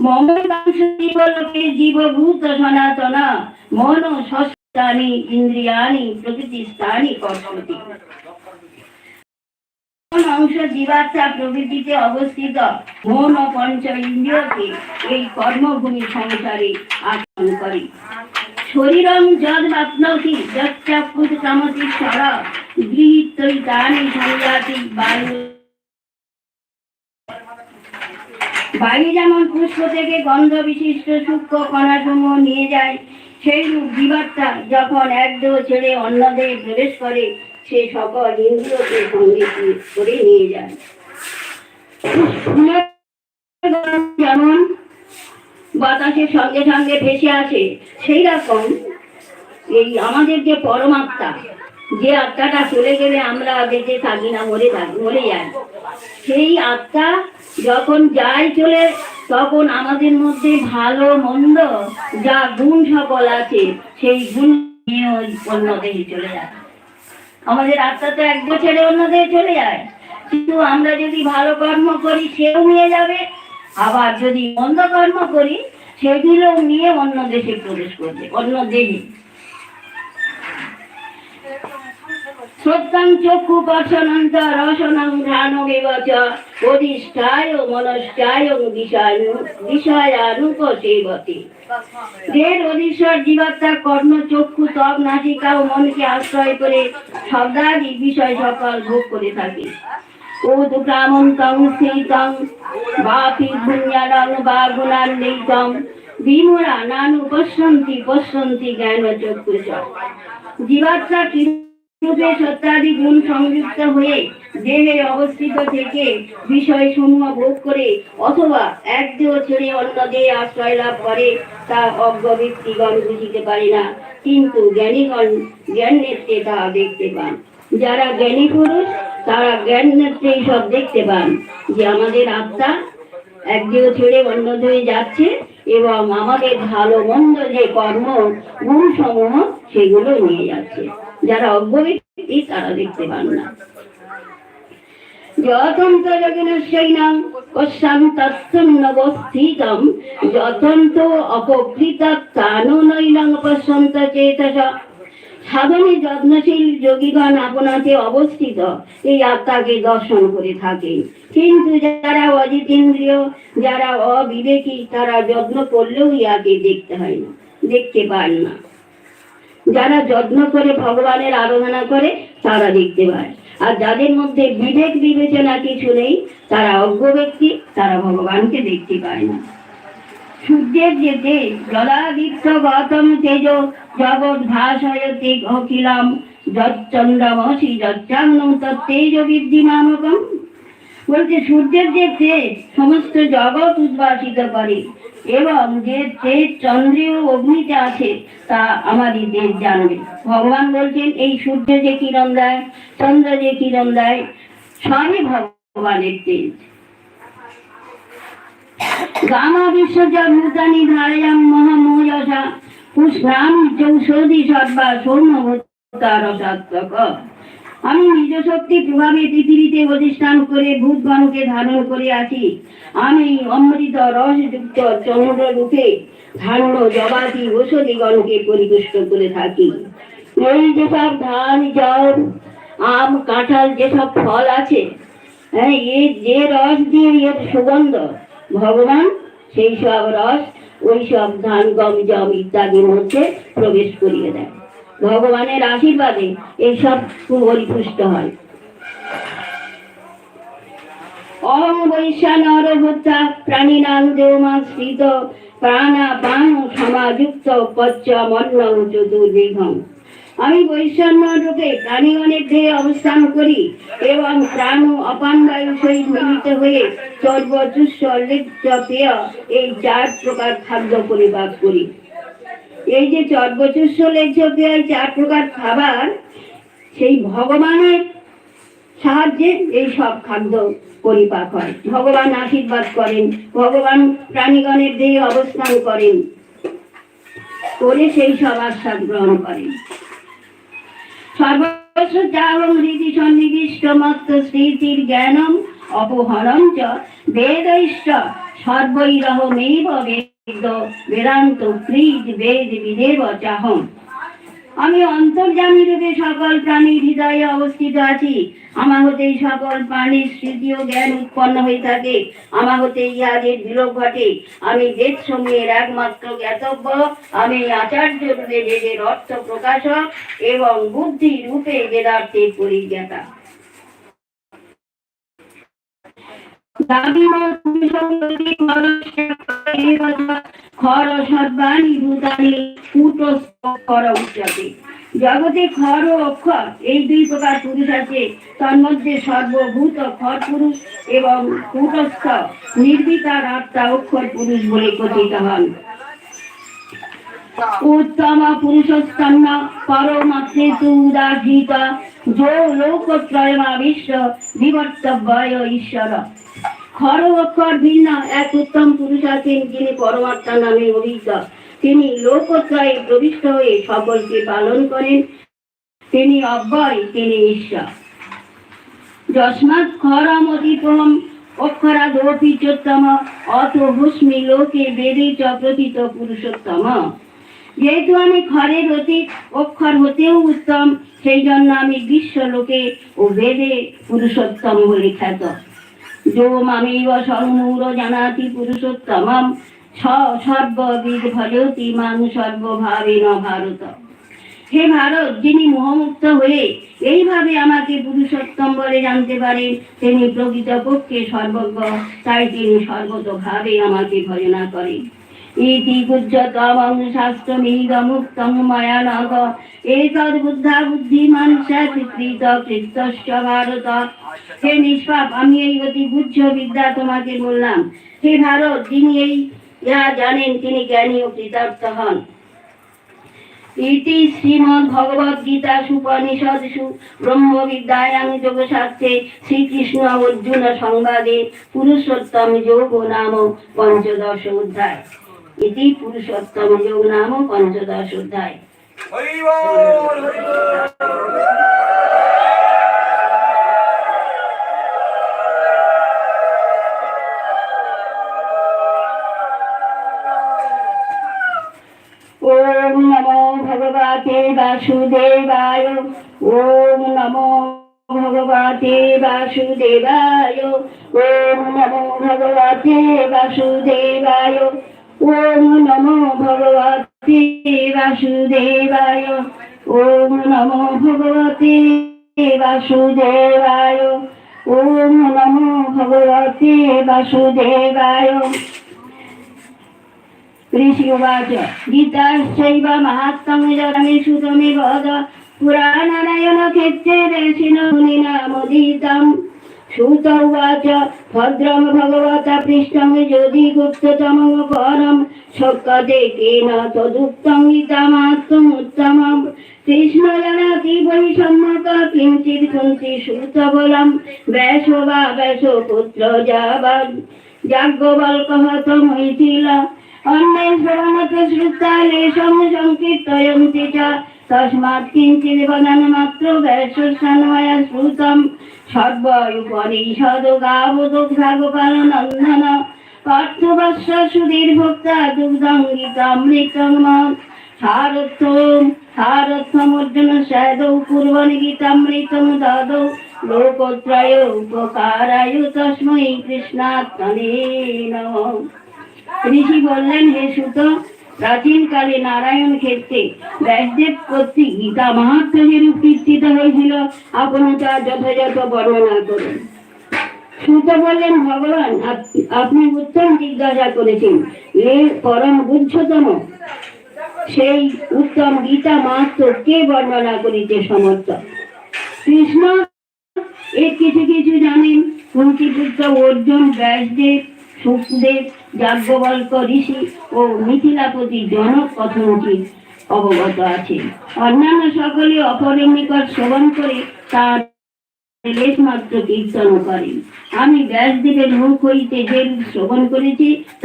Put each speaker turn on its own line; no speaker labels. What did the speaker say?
মঙ্গলাংশীবলোকে জীবভূত সনাতন, মন ষষ্ঠানি ইন্দ্রিয়ানি প্রকৃতি স্থানি কর্ষতি কোন অংশ জীবাত্মা প্রকৃতিতে অবস্থিত, মন ও পঞ্চ ইন্দ্রিয়কে এই কর্মভূমি সংসারে আচরণ করে। শরীরং যদ বাপ্নতি যচ্চাকুত কামতি স্বর গৃহীতই তানি সংজাতি বায়ু বায়ু যেমন পুষ্প থেকে গন্ধ বিশিষ্ট সূক্ষ্ম কণাসমূহ নিয়ে যায়, সেই জীবাত্মা যখন এক ছেড়ে অন্য প্রবেশ করে, সে সকল ইন্দ্রিয়কে সঙ্গে করে নিয়ে যায়। যেমন বাতাসের সঙ্গে সঙ্গে ভেসে আসে, সেই রকম এই আমাদের যে পরমাত্মা, যে আত্মাটা চলে গেলে আমরা বেঁচে থাকি না মরে থাকি, মরে যাই। সেই আত্মা যখন যায় চলে, তখন আমাদের মধ্যে ভালো মন্দ যা গুণ সকল আছে, সেই গুণ নিয়ে ওই অন্য দেহে চলে যায়। আমাদের আত্মা তো এক বছরে অন্য দেহে চলে যায়। কিন্তু আমরা যদি ভালো কর্ম করি, সেও নিয়ে যাবে। আবার যদি মন্দ কর্ম করি সেগুলো নিয়ে অন্য দেশে প্রবেশ করবে, অন্য দেহে। চক্ষু রসনং অধিষ্ঠায় কর্ণ, চক্ষু, ত্বক, নাসিকা ও মনকে আশ্রয় করে শব্দাদি বিষয় সকল ভোগ করে থাকে। উদগ্রামন্তং স্থিতং বাপি ভুঞ্জানং বা গুণান্বিতং বিমূঢ়া নানু পশ্যন্তি জ্ঞান চক্ষুষ জীবাত্মা সত্যাদি গুণ সংযুক্ত হয়ে দেহে অবস্থিত থেকে বিষয় সমূহ ভোগ করে অথবা এক দেহ ছেড়ে অন্য দেহে আশ্রয় লাভ করে, তা অজ্ঞ ব্যক্তিগণ বুঝিতে পারে না। কিন্তু জ্ঞানীগণ জ্ঞান নেত্রে তাহা দেখতে পান। যারা জ্ঞানী পুরুষ, তারা জ্ঞান নেত্রে সব দেখতে পান যে আমাদের আত্মা এক দেহ ছেড়ে অন্য দেহে যাচ্ছে এবং আমাদের ভালো মন্দ যে কর্ম গুণ সমূহ সেগুলো নিয়ে যাচ্ছে। যারা অজ্ঞ তারা দেখতে পান না। যতন্ত সাধনে যত্নশীল যোগীগণ অবস্থিত, এই আত্মাকে দর্শন করে থাকেন। কিন্তু যারা অজিতেন্দ্রিয়, যারা অবিবেকী, তারা যত্ন করলেও ইয়াকে দেখতে হয় না, দেখতে পান না। যারা যত্ন করে ভগবানের আরাধনা করে, তারা দেখতে পায়। আর যাদের মধ্যে বিবেক বিবেচনা কিছু নেই, তারা অজ্ঞ ব্যক্তি, তারা ভগবানকে দেখতে পায় না। সূর্যের যে তেজ জলাদিত্য গৌতম তেজ জগৎ অখিলাম যচ্চন্দ্রমসি বলছে, সূর্যের যে তেজ সমস্ত জগৎ উদ্ভাসিত করে এবং যে তেজ চন্দ্রীয় অগ্নিতে আছে, তা আমারই দেশ জানবে। ভগবান বলছেন, এই সূর্য যে কিরণ দেয়, চন্দ্র যে কিরণ দেয়, সবই ভগবানের তেজ গামা বিশ্বজ পুষ্পাম চৌষধি সর্বা সৌম্যতারসাত্মক আমি নিজ শক্তি প্রভাবে পৃথিবীতে অধিষ্ঠান করে ভূতগণকে ধারণ করে আছি। আমি অমৃত রসযুক্ত চন্দ্র রূপে ধারণ জবাতি ঔষধিগণকে পরিপুষ্ট করে থাকি। এই যেসব ধান, জল, আম, কাঁঠাল, যেসব ফল আছে হ্যাঁ এ যে রস দিয়ে এর সুগন্ধ, ভগবান সেই সব রস, ওই সব ধান, গম, জম ইত্যাদির মধ্যে প্রবেশ করিয়ে দেয়। ভগবানের আশীর্বাদে এইসব পরিপুষ্ট হয়। অহং প্রাণীনাং দেওমাশ্রিত প্রাণা প্রাণ সমাযুক্ত পচ্চ মন্ন আমি বৈষম্য রূপে প্রাণীগণের অবস্থান করি এবং প্রাণ ও অপান বায়ু সহিত মিলিত হয়ে চর্ব লিপ্ত পেয় এই চার প্রকার খাদ্য পরিপাক করি। এই যে পেয় এই চার প্রকার খাবার, সেই ভগবানের সাহায্যে এই সব খাদ্য পরিপাক হয়। ভগবান আশীর্বাদ করেন, ভগবান প্রাণীগণের দেহে অবস্থান করেন, করে সেই সব আশ্বাদ গ্রহণ করেন। সর্বস্ব চাহং হৃদি সন্নিবিষ্ট মত্ত স্মৃতির জ্ঞানম অপহরণ চ, বেদৈষ্ট সর্বৈরহমেব বেদ বেদান্ত বেদ বিদেব চাহম। আমি রূপে সকল প্রাণীর হৃদয়ে অবস্থিত আছি। আমার হতেই সকল প্রাণীর স্মৃতি ও জ্ঞান উৎপন্ন হয়ে থাকে। আমার হতে বিলোপ ঘটে। আমি বেদ একমাত্র জ্ঞাতব্য। আমি আচার্য রূপে বেদের অর্থ প্রকাশক এবং বুদ্ধি রূপে বেদার্থের পরিজ্ঞাতা। খর সর্বাণী ভূতানি খর উচ্চতে। জগতে খর ও অক্ষর, এই দুই প্রকার পুরুষ আছে। তন্মধ্যে সর্বভূত খর পুরুষ এবং কূটস্থ, নির্বিকার আত্মা অক্ষর পুরুষ বলে কথিত হন উত্তম পুরুষোত্তম পরমাত্রে তু উদাহৃত যো লোকত্রয়মাবিশ্ব, বিবর্তব্যয় ঈশ্বর খর অক্ষর ভিন্ন এক উত্তম পুরুষ আছেন যিনি পরমাত্মা নামে অভিজ্ঞ তিনি লোকত্রয়ে প্রবিষ্ট হয়ে সকলকে পালন করেন। তিনি অব্যয়, তিনি ঈশ্বর। যস্মাৎ চোত্তম অত হুস্মি লোকে বেদে চ পুরুষোত্তম। যেহেতু আমি খরের অতীত, অক্ষর হতেও উত্তম, সেই জন্য আমি বিশ্ব লোকে ও বেদে পুরুষোত্তম বলে খ্যাত। যো মামেব সংমূঢ় জানাতি পুরুষোত্তমম সর্ববিদ ভজতি মাং সর্বভাবেন ভারত হে ভারত, যিনি মোহমুক্ত হয়ে এইভাবে আমাকে পুরুষোত্তম বলে জানতে পারেন, তিনি প্রকৃতপক্ষে সর্বজ্ঞ, তাই তিনি সর্বতভাবে আমাকে ভজনা করেন। ইতি বিদ্যা তোমাকে বললাম। হে ভারত, যিনি এই জানেন, তিনি জ্ঞানী ও কৃতার্থ হন। ইতি গীতা সুপনিষদসু ব্রহ্ম বিদ্যায়াং যোগশাস্ত্রে শ্রীকৃষ্ণ অর্জুন সংবাদে পুরুষোত্তম যোগ নাম পঞ্চদশ অধ্যায়। ইতি পুরুষোত্তম যোগ নাম পঞ্চদশ অধ্যায়। ওম নমো ভগবতে বাসুদেবায়, ওম নমো ভগবতে বাসুদেবায়, ওম নমো ভগবতে বাসুদেবায়। ওম নমো ভগবতী বাসুদেবায়। ওম নমো ভগবতী বাসুদেবায়। ওম নমো ভগবতী বাসুদেবায়। ঋষিবাচ গীতাশ্চৈব মাহাত্ম্যজামি সুতমি ভদ পুরাণারায়ণ ক্ষেত্রে দর্শিন মুনিনা মোদিতম সুত উচ ভদ্রম ভগবতা পৃষ্ঠমে যদি গুপ্ততমং পরম সক্কতে কেন তদুত্তং গীতামাত্ম উত্তমম। কৃষ্ণ জানাতি বহিসম্মত কিঞ্চিৎ কুন্তি সুতবলম ব্যাস বা বেশ পুত্র যাবাদ যাজ্ঞবল্কহত মৈথিল অন্যেন শরণত শ্রুতালে সংকীর্তয়ন্তি চ তস্মাৎ কিঞ্চিৎ বদন মাত্র বেশ সন্ময় শ্রুতম সর্বপরিষদ গাবদুগ্ধাগোপাল নন্দন পার্থবস্য সুধীর ভোক্তা দুগ্ধঙ্গিতামৃতং সারথম সারথমর্জুন সেদৌ কুর্বন গীতামৃতং দদৌ লোকত্রয় উপকারায় তস্मै কৃষ্ণাত্মনে ঋষি বললেন, হে সুত প্রাচীন কালে নারায়ণ ক্ষেত্রে ব্যাসদেব কর্তৃক গীতা মাহাত্ম যেরূপ কীর্তিত হয়েছিল। আপনি তা যথাযথ বর্ণনা করুন। বললেন, ভগবান আপনি উত্তম জিজ্ঞাসা করেছেন এ পরম সেই উত্তম গীতা মাহাত্ম কে বর্ণনা করিতে সমর্থ? কৃষ্ণ এর কিছু কিছু জানেন। কুন্তিপুত্র অর্জুন, ব্যাসদেব সুখদেব, যাজ্ঞবল্ক ঋষি ও মিথিলাপতি জনক কথনটি অবগত আছে অন্যান্য সকলে অপরের নিকট শ্রবণ করে তার লেশমাত্র কীর্তন করেন। আমি ব্যাসদেবের মুখ হইতে যে শ্রবণ করেছি